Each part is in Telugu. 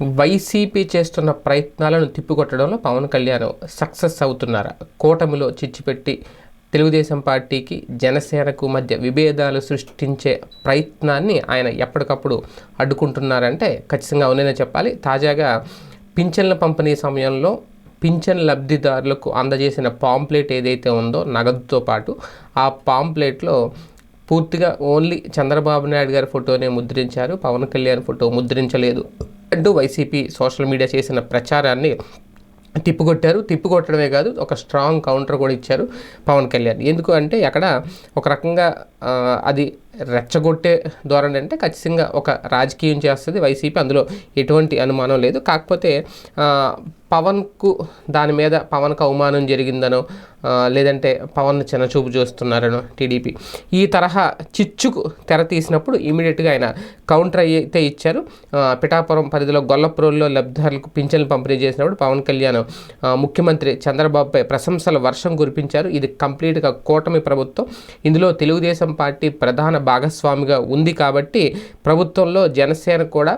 వైసీపీ చేస్తున్న ప్రయత్నాలను తిప్పికొట్టడంలో పవన్ కళ్యాణ్ సక్సెస్ అవుతున్నారా. కూటమిలో చిచ్చిపెట్టి తెలుగుదేశం పార్టీకి జనసేనకు మధ్య విభేదాలు సృష్టించే ప్రయత్నాన్ని ఆయన ఎప్పటికప్పుడు అడ్డుకుంటున్నారంటే ఖచ్చితంగా అవుననే చెప్పాలి. తాజాగా పింఛన్ల పంపిణీ సమయంలో పింఛన్ లబ్ధిదారులకు అందజేసిన పాంప్లెట్ ఏదైతే ఉందో నగదుతో పాటు ఆ పాంప్లెట్లో పూర్తిగా ఓన్లీ చంద్రబాబు నాయుడు గారి ఫోటోనే ముద్రించారు. పవన్ కళ్యాణ్ ఫోటో ముద్రించలేదు. అంటూ వైసీపీ సోషల్ మీడియా చేసిన ప్రచారాన్ని తిప్పుకొట్టారు. తిప్పుకొట్టడమే కాదు ఒక స్ట్రాంగ్ కౌంటర్ కూడా ఇచ్చారు పవన్ కళ్యాణ్. ఎందుకు అంటే అక్కడ ఒక రకంగా అది రెచ్చగొట్టే ధోరణి అంటే ఖచ్చితంగా ఒక రాజకీయం చేస్తుంది వైసీపీ అందులో ఎటువంటి అనుమానం లేదు. కాకపోతే పవన్కు దాని మీద పవన్కు అవమానం జరిగిందనో లేదంటే పవన్ చిన్నచూపు చూస్తున్నారనో టీడీపీ. ఈ తరహా చిచ్చుకు తెర తీసినప్పుడు ఇమీడియట్గా ఆయన కౌంటర్ అయితే ఇచ్చారు. పిఠాపురం పరిధిలో గొల్లపురంలో లబ్ధిదారులకు పింఛన్లు పంపిణీ చేసినప్పుడు పవన్ కళ్యాణ్ ముఖ్యమంత్రి చంద్రబాబుపై ప్రశంసల వర్షం కురిపించారు. ఇది కంప్లీట్గా కూటమి ప్రభుత్వం. ఇందులో తెలుగుదేశం పార్టీ ప్రధాన భాగస్వామిగా ఉంది కాబట్టి ప్రభుత్వంలో జనసేన కూడా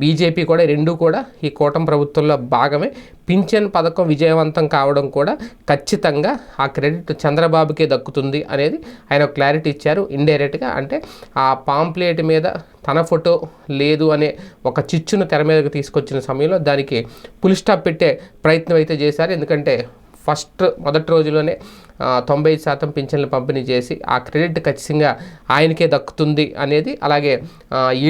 బీజేపీ కూడా రెండు కూడా ఈ కూటమి ప్రభుత్వంలో భాగమే. పింఛన్ పథకం విజయవంతం కావడం కూడా ఖచ్చితంగా ఆ క్రెడిట్ చంద్రబాబుకే దక్కుతుంది అనేది ఆయన క్లారిటీ ఇచ్చారు. ఇండైరెక్ట్గా అంటే ఆ పాంప్లెట్ మీద తన ఫోటో లేదు అనే ఒక చిచ్చును తెర మీదకి తీసుకొచ్చిన సమయంలో దానికి పులి స్టాప్ పెట్టే ప్రయత్నం అయితే చేశారు. ఎందుకంటే ఫస్ట్ మొదటి రోజులోనే తొంభై శాతం పింఛన్లు పంపిణీ చేసి ఆ క్రెడిట్ ఖచ్చితంగా ఆయనకే దక్కుతుంది అనేది అలాగే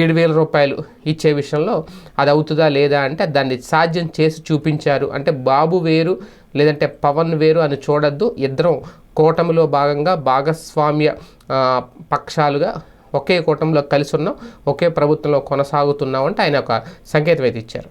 ఏడు వేల రూపాయలు ఇచ్చే విషయంలో అది అవుతుందా లేదా అంటే దాన్ని సాధ్యం చేసి చూపించారు. అంటే బాబు వేరు లేదంటే పవన్ వేరు అని చూడొద్దు. ఇద్దరం కూటమిలో భాగంగా భాగస్వామ్య పక్షాలుగా ఒకే కూటమిలో కలిసి ఉన్నాం ఒకే ప్రభుత్వంలో కొనసాగుతున్నాం అంటే ఆయన ఒక సంకేతం అయితే ఇచ్చారు.